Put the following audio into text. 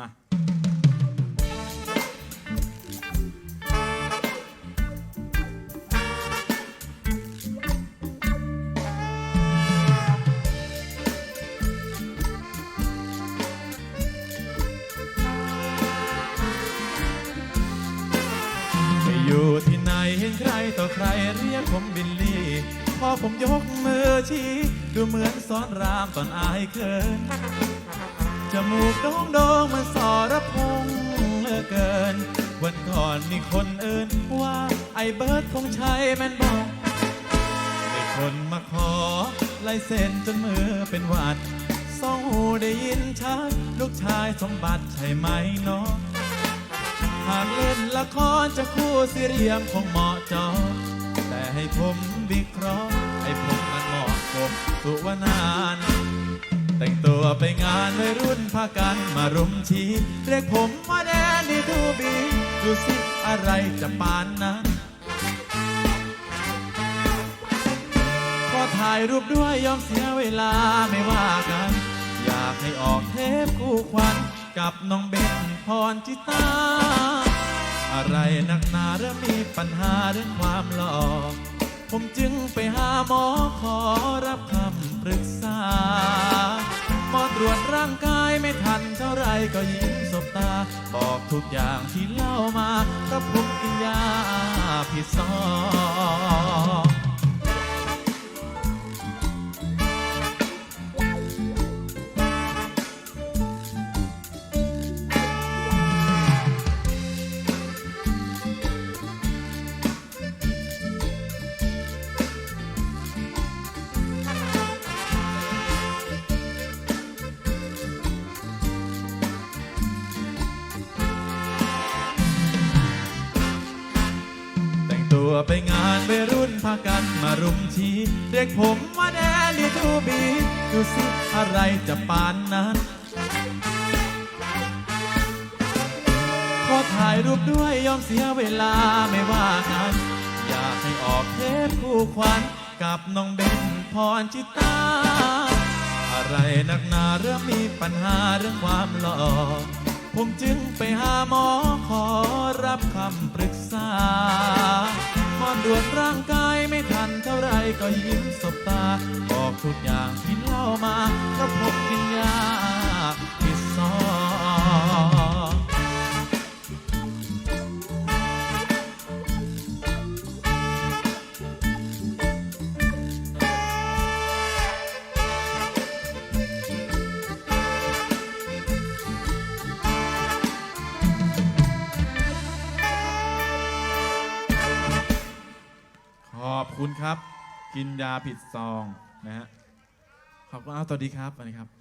มาไปอยู่ที่ไหนเห็นใครต่อใครเรียกผมบิลลี่ พอผมยกมือชี้ ดูเหมือนสอนรามตอนอายเคิน จมูกด่งด่งๆมันสอระพงเลือเกิน วันก่อนมีคนเอินว่าไอ้เบิร์ดคงใช่แมนบอกมีคนมาขอลายเซ็นจนมือเป็นหวัดสองหูได้ยินชัดลูกชายสมบัติใช่ไหมเนาะหากเล่นละครจะคู่ซีเรียมคงเหมาะจอ แต่ให้ผมวิเคราะห์ให้ผมมันเหมาะสมสุวานาน แต่งตัวไปงานวัยรุ่นพากันมารุมชีเรียกผมว่าแดนนี่ทูบีดูสิอะไรจะปานนั้นขอถ่ายรูปด้วยยอมเสียเวลาไม่ว่ากัน อยากให้ออกเทปคู่ควันกับน้องเบนพรจิตา อะไรนักหนาเริ่มมีปัญหาเรื่องความหล่อผมจึงไปหาหมอขอรับคำปรึกษา ก็ยิ้มสบตา บอกทุกอย่างที่เล่ามาเพราะผมกินยาพิซซอ ไปงานวัยรุ่นพากันมารุมชี้เรียกผมว่าแดนดีทูบีดูสิอะไรจะปานนั้น ขอถ่ายรูปด้วยยอมเสียเวลาไม่ว่ากัน อยากให้ออกเทปคู่ควันกับน้องเบนพรจิตา อะไรนักหนาเริ่มมีปัญหาเรื่องความหล่อผมจึงไปหาหมอขอรับคำปรึกษา หมอตรวจร่างกายไม่ทันเท่าไรก็ยิ้มสบตา บอกทุกอย่างที่เล่ามาเพราะผมกินยา คุณครับ กินยาผิดซองนะฮะขอบคุณเอาสวัสดีครับสวัสดีครับ